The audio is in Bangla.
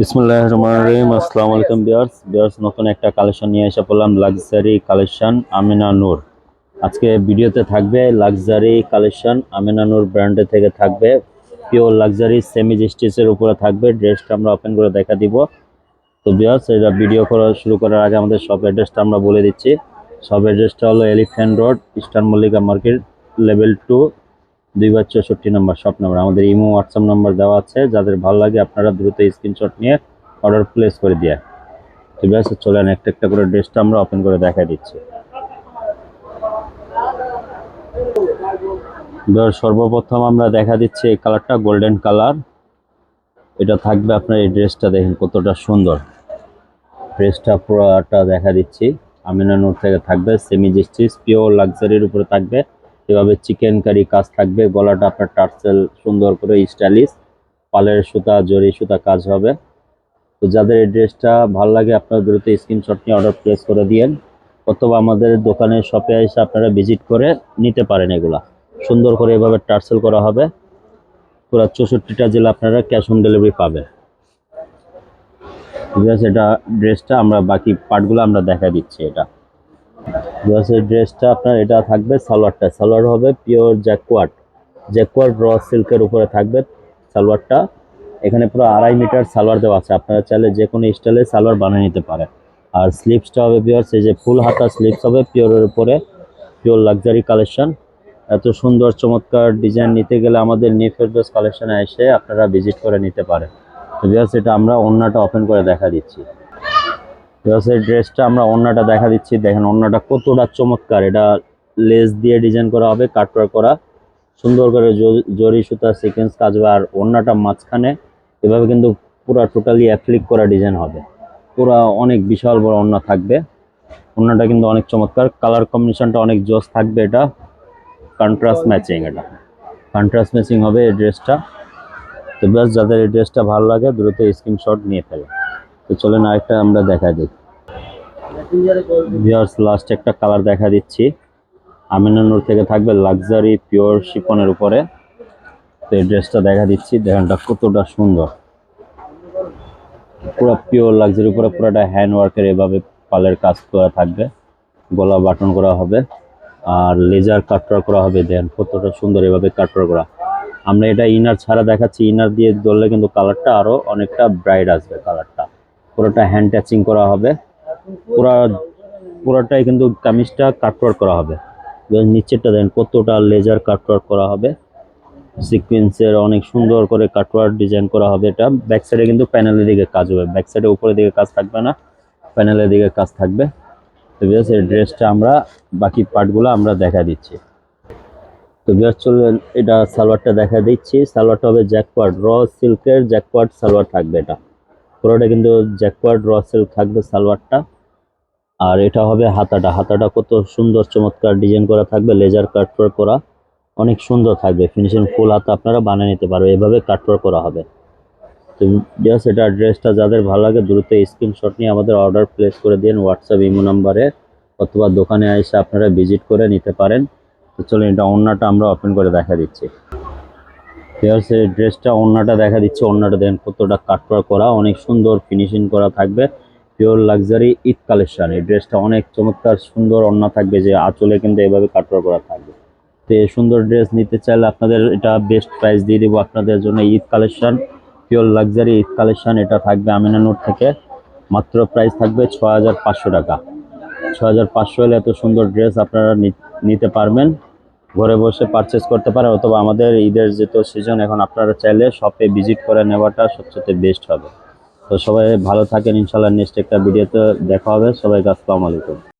বিসমুল্লাহ রহমান রহিম। আসসালামু আলাইকুম বিয়ার্স বিয়ার্স নতুন একটা কালেকশন নিয়ে এসে পড়লাম লাক্সারি কালেকশন আমিনা নূর আজকে ভিডিওতে থাকবে লাক্সারি কালেকশন আমিনা নূর ব্র্যান্ডে থেকে থাকবে। পিওর লাক্সারি সেমি স্টিচের উপরে থাকবে ড্রেসটা আমরা ওপেন করে দেখা দিব। তো বিয়ার্স এটা ভিডিও করা শুরু করার আগে আমাদের সব অ্যাড্রেসটা আমরা বলে দিচ্ছি। সব অ্যাড্রেসটা হলো elephant road eastern Mallika market level two দুই বার চৌষট্টি নাম্বার শপ নাম্বার আমাদের ইমো হোয়াটসঅ্যাপ নাম্বার দেওয়া আছে। যাদের ভালো লাগে, আপনারা দ্রুত স্ক্রিনশট নিয়ে অর্ডার প্লেস করে দিয়ে তো ব্যাস, চলেন একটা একটা করে ড্রেসটা আমরা ওপেন করে দেখা দিচ্ছি। সর্বপ্রথম আমরা দেখা দিচ্ছি এই কালারটা গোল্ডেন কালার এটা থাকবে আপনার এই ড্রেসটা দেখেন কতটা সুন্দর। ড্রেসটা পুরোটা দেখা দিচ্ছি। আমিনানুর থেকে থাকবে সেমি জিস্টিস পিওর লাক্সারির উপরে থাকবে। এভাবে চিকেন কারি কাজ থাকবে, গলাটা আপনার টার্সেল সুন্দর করে স্টাইলিশ, পালের সুতা, জরি সুতা কাজ হবে। তো যাদের এই ড্রেসটা ভালো লাগে, আপনারা দ্রুত স্ক্রিনশট নিয়ে অর্ডার প্লেস করে দিয়েন, অথবা আমাদের দোকানের শপে এসে আপনারা ভিজিট করে নিতে পারেন এগুলা। সুন্দর করে এভাবে টার্সেল করা হবে। পুরো চৌষট্টিটা জেলা আপনারা ক্যাশ অন ডেলিভারি পাবেন। ঠিক আছে, এটা ড্রেসটা আমরা বাকি পার্টগুলো আমরা দেখা দিচ্ছি এটা। ড্রেসের ড্রেসটা আপনার এটা থাকবে সালোয়ারটা। সালোয়ার হবে পিওর জ্যাকওয়ার্ড জ্যাকওয়ার্ড র সিল্কের উপরে থাকবে সালোয়ারটা। এখানে পুরো আড়াই মিটার সালোয়ার দেওয়া আছে। আপনারা চাইলে যে কোনো স্টাইলে সালোয়ার বানিয়ে নিতে পারেন। আর স্লিপসটা হবে পিওর সেই যে ফুল হাতা স্লিপস হবে পিওরের উপরে। পিওর লাক্সারি কালেকশন এত সুন্দর চমৎকার ডিজাইন নিতে গেলে আমাদের নিউ ফেরদোস কালেকশনে এসে আপনারা ভিজিট করে নিতে পারেন। তো বিকজ এটা আমরা অন্যটা ওপেন করে দেখা দিচ্ছি। এই ড্রেসটা আমরা অন্যটা দেখা দিচ্ছি। দেখেন অন্যটা কতটা চমৎকার। এটা লেস দিয়ে ডিজাইন করা হবে কাটওয়ার করা। সুন্দর করে জরি সুতা সিকোয়েন্স কাজ হবে আর অন্যটা মাঝখানে। এভাবে কিন্তু পুরো টোটালি অ্যাপ্লিক করা ডিজাইন হবে। পুরো অনেক বিশাল বড় অন্য থাকবে। অন্যটা কিন্তু অনেক চমৎকার। কালার কম্বিনেশনটা অনেক জোস থাকবে এটা। কন্ট্রাস্ট ম্যাচিং এটা। কন্ট্রাস্ট ম্যাচিং হবে এই ড্রেসটা তো ব্যাস, যাদের এই ড্রেসটা ভালো লাগে, দ্রুত স্ক্রিনশট নিয়ে ফেলে। তো চলেন আরেকটা আমরা দেখা। দিই ভিউয়ার্স লাস্ট একটা কালার দেখা দিচ্ছি। আমিনানুর থেকে থাকবে লাক্সারি পিওর শিপনের উপরে। তো এই ড্রেসটা দেখা দিচ্ছি, দেখেনটা কতটা সুন্দর। পুরো পিওর লাক্সারি উপরে পুরোটা হ্যান্ড ওয়ার্কের এভাবে পালের কাজ করা থাকবে। গলা বাটন করা হবে, আর লেজার কাটওয়ার করা হবে দেন কতটা সুন্দর এভাবে কাটওয়ার করা। আমরা এটা ইনার ছাড়া দেখাচ্ছি ইনার দিয়ে ধরলে কিন্তু কালারটা আরও অনেকটা ব্রাইট আসবে কালারটা পুরোটা হ্যান্ড টাচিং করা হবে। পুরা পুরোটাই কিন্তু কামিজটা কাটওয়ার করা হবে। নিচেরটা দেখেন কতটা লেজার কাটওয়ার করা হবে। সিকোয়েন্সের অনেক সুন্দর করে কাটওয়ার ডিজাইন করা হবে এটা। ব্যাক সাইডে কিন্তু প্যানেলের দিকে কাজ হবে। ব্যাক সাইডে উপরের দিকে কাজ থাকবে না। প্যানেলের দিকে কাজ থাকবে। তো বেশ এই ড্রেসটা আমরা বাকি পার্টগুলো আমরা দেখা দিচ্ছি। তো বেশ চলুন এটা সালোয়ারটা দেখা দিচ্ছি। সালোয়ারটা হবে জ্যাকওয়ার্ড। র সিল্কের জ্যাকওয়ার্ড সালোয়ার থাকবে এটা। পুরোটা কিন্তু জ্যাকওয়ার্ড র সিল্ক থাকবে সালোয়ারটা। আর এটা হবে হাতাটা। হাতাটা কত সুন্দর, চমৎকার ডিজাইন করা থাকবে লেজার কাটওয়ার করা। অনেক সুন্দর থাকবে। ফিনিশিং ফুল হাতা আপনারা বানিয়ে নিতে পারবে এভাবে কাটওয়ার করা হবে। তো জাস্ট এটা ড্রেসটা যাদের ভালো লাগে, দ্রুত স্ক্রিনশট নিয়ে আমাদের অর্ডার প্লেস করে দিন। হোয়াটসঅ্যাপ ইমো নাম্বারে অথবা দোকানে এসে আপনারা ভিজিট করে নিতে পারেন। তো চলুন, এটা অন্যটা আমরা ওপেন করে দেখা দিচ্ছি। Here's এই ড্রেসটা অন্যটা দেখা দিচ্ছে অন্যটা দেখেন কতটা কাটওয়ার করা, অনেক সুন্দর ফিনিশিং করা থাকবে পিওর লাক্সারি ঈদ কালেকশন। এই ড্রেসটা অনেক চমৎকার সুন্দর অন্য থাকবে, যে আঁচলে কিন্তু এভাবে কাটওয়ার করা থাকবে। তো এই সুন্দর ড্রেস নিতে চাইলে আপনাদের এটা বেস্ট প্রাইস দিয়ে দেবো আপনাদের জন্য Eid collection pure luxury Eid collection, এটা থাকবে আমিনানুর থেকে। মাত্র প্রাইস থাকবে ছ টাকা। ছ হাজার পাঁচশো হলে এত সুন্দর ড্রেস আপনারা নিতে পারবেন। ঘরে বসে পারচেস করতে পারেন অথবা আমাদের ঈদের যেহেতু সিজন এখন আপনারা চাইলে শপে ভিজিট করে নেওয়াটা সবচেয়ে বেস্ট হবে। তো সবাই ভালো থাকেন, ইনশাল্লাহ নেক্সট একটা ভিডিওতে দেখা হবে। সবাইকে আসসালামু আলাইকুম।